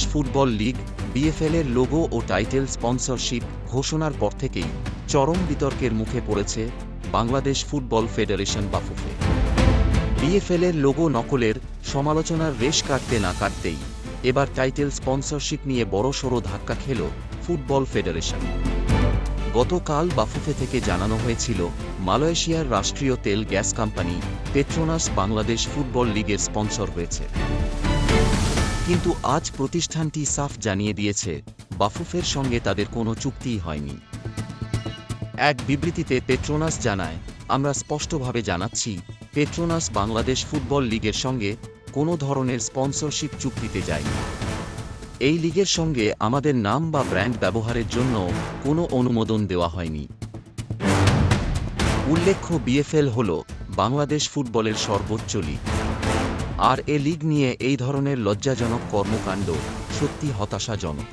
Bangladesh football league, BFL এর logo ও title sponsorship ঘোষণার পর থেকেই চরম বিতর্কের মুখে পড়েছে Bangladesh football federation Bafufe. BFL এর লোগো নকলের সমালোচনার রেশ কাটতে না কাটতেই এবার টাইটেল স্পন্সরশিপ নিয়ে বড়সড় ধাক্কা খেল ফুটবল ফেডারেশন। গতকাল বাফুফে থেকে জানানো হয়েছিল, মালয়েশিয়ার রাষ্ট্রীয় তেল gas company Petronas Bangladesh football লিগের স্পন্সর হয়েছে। কিন্তু আজ প্রতিষ্ঠানটি সাফ জানিয়ে দিয়েছে, বাফুফের সঙ্গে তাদের কোনো চুক্তিই হয়নি। এক বিবৃতিতে পেট্রোনাস জানায়, আমরা স্পষ্টভাবে জানাচ্ছি, পেট্রোনাস বাংলাদেশ ফুটবল লিগের সঙ্গে কোনো ধরনের স্পন্সরশিপ চুক্তিতে যায়নি। এই লিগের সঙ্গে আমাদের নাম বা ব্র্যান্ড ব্যবহারের জন্য কোনো অনুমোদন দেওয়া হয়নি। উল্লেখ্য বিএফএল হল, বাংলাদেশ ফুটবলের সর্বোচ্চ লিগ। আর এ লিগ নিয়ে এই ধরনের লজ্জাজনক কর্মকাণ্ড সত্যি হতাশাজনক।